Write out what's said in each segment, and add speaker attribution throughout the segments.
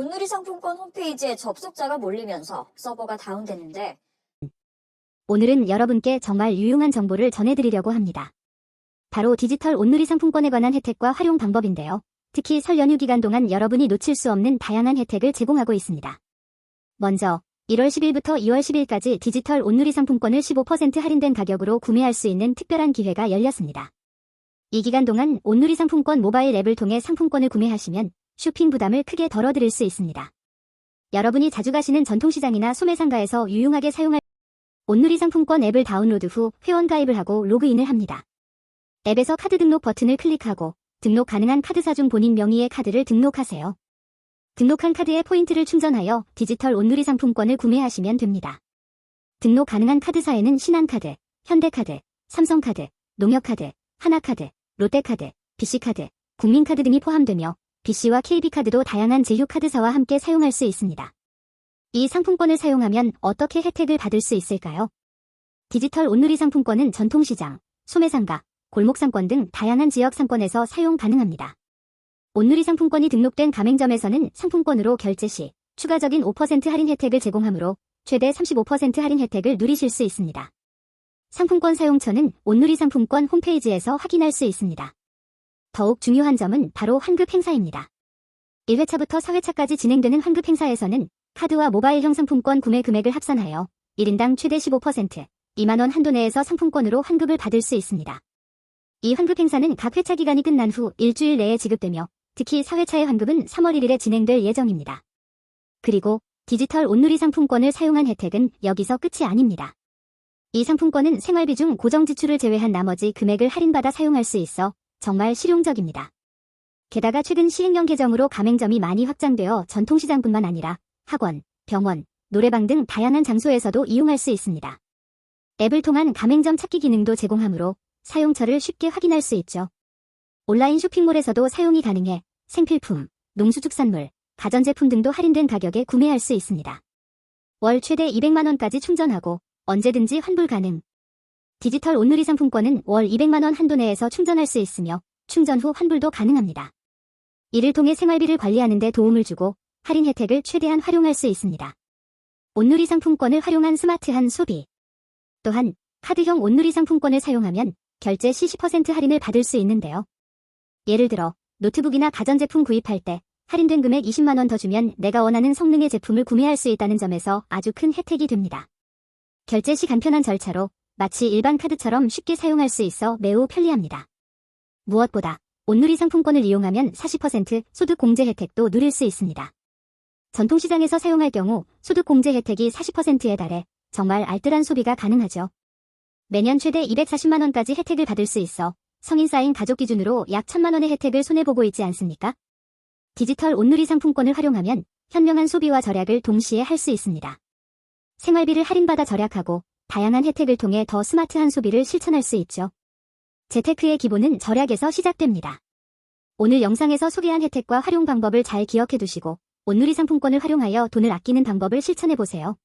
Speaker 1: 온누리 상품권 홈페이지에 접속자가 몰리면서 서버가 다운됐는데
Speaker 2: 오늘은 여러분께 정말 유용한 정보를 전해드리려고 합니다. 바로 디지털 온누리 상품권에 관한 혜택과 활용 방법인데요. 특히 설 연휴 기간 동안 여러분이 놓칠 수 없는 다양한 혜택을 제공하고 있습니다. 먼저 1월 10일부터 2월 10일까지 디지털 온누리 상품권을 15% 할인된 가격으로 구매할 수 있는 특별한 기회가 열렸습니다. 이 기간 동안 온누리 상품권 모바일 앱을 통해 상품권을 구매하시면 쇼핑 부담을 크게 덜어드릴 수 있습니다. 여러분이 자주 가시는 전통시장이나 소매상가에서 유용하게 사용할 온누리 상품권 앱을 다운로드 후 회원 가입을 하고 로그인을 합니다. 앱에서 카드 등록 버튼을 클릭하고 등록 가능한 카드사 중 본인 명의의 카드를 등록하세요. 등록한 카드에 포인트를 충전하여 디지털 온누리 상품권을 구매하시면 됩니다. 등록 가능한 카드사에는 신한카드, 현대카드, 삼성카드, 농협카드, 하나카드, 롯데카드, BC카드, 국민카드 등이 포함되며 BC와 KB카드도 다양한 제휴카드사와 함께 사용할 수 있습니다. 이 상품권을 사용하면 어떻게 혜택을 받을 수 있을까요? 디지털 온누리 상품권은 전통시장, 소매상가, 골목상권 등 다양한 지역 상권에서 사용 가능합니다. 온누리 상품권이 등록된 가맹점에서는 상품권으로 결제 시 추가적인 5% 할인 혜택을 제공하므로 최대 35% 할인 혜택을 누리실 수 있습니다. 상품권 사용처는 온누리 상품권 홈페이지에서 확인할 수 있습니다. 더욱 중요한 점은 바로 환급 행사입니다. 1회차부터 4회차까지 진행되는 환급 행사에서는 카드와 모바일형 상품권 구매 금액을 합산하여 1인당 최대 15%, 2만원 한도 내에서 상품권으로 환급을 받을 수 있습니다. 이 환급 행사는 각 회차 기간이 끝난 후 일주일 내에 지급되며 특히 4회차의 환급은 3월 1일에 진행될 예정입니다. 그리고 디지털 온누리 상품권을 사용한 혜택은 여기서 끝이 아닙니다. 이 상품권은 생활비 중 고정 지출을 제외한 나머지 금액을 할인받아 사용할 수 있어 정말 실용적입니다. 게다가 최근 시행령 개정으로 가맹점이 많이 확장되어 전통시장뿐만 아니라 학원, 병원, 노래방 등 다양한 장소에서도 이용할 수 있습니다. 앱을 통한 가맹점 찾기 기능도 제공하므로 사용처를 쉽게 확인할 수 있죠. 온라인 쇼핑몰에서도 사용이 가능해 생필품, 농수축산물, 가전제품 등도 할인된 가격에 구매할 수 있습니다. 월 최대 200만원까지 충전하고 언제든지 환불 가능. 디지털 온누리 상품권은 월 200만원 한도 내에서 충전할 수 있으며 충전 후 환불도 가능합니다. 이를 통해 생활비를 관리하는 데 도움을 주고 할인 혜택을 최대한 활용할 수 있습니다. 온누리 상품권을 활용한 스마트한 소비. 또한 카드형 온누리 상품권을 사용하면 결제 시 10% 할인을 받을 수 있는데요. 예를 들어 노트북이나 가전제품 구입할 때 할인된 금액 20만원 더 주면 내가 원하는 성능의 제품을 구매할 수 있다는 점에서 아주 큰 혜택이 됩니다. 결제 시 간편한 절차로 마치 일반 카드처럼 쉽게 사용할 수 있어 매우 편리합니다. 무엇보다 온누리 상품권을 이용하면 40% 소득 공제 혜택도 누릴 수 있습니다. 전통시장에서 사용할 경우 소득 공제 혜택이 40%에 달해 정말 알뜰한 소비가 가능하죠. 매년 최대 240만원까지 혜택을 받을 수 있어 성인 쌓인 가족 기준으로 약 1000만원의 혜택을 손해보고 있지 않습니까? 디지털 온누리 상품권을 활용하면 현명한 소비와 절약을 동시에 할 수 있습니다. 생활비를 할인받아 절약하고 다양한 혜택을 통해 더 스마트한 소비를 실천할 수 있죠. 재테크의 기본은 절약에서 시작됩니다. 오늘 영상에서 소개한 혜택과 활용 방법을 잘 기억해 두시고 온누리 상품권을 활용하여 돈을 아끼는 방법을 실천해 보세요.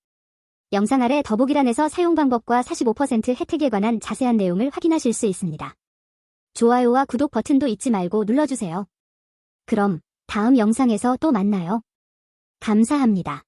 Speaker 2: 영상 아래 더보기란에서 사용 방법과 45% 혜택에 관한 자세한 내용을 확인하실 수 있습니다. 좋아요와 구독 버튼도 잊지 말고 눌러주세요. 그럼 다음 영상에서 또 만나요. 감사합니다.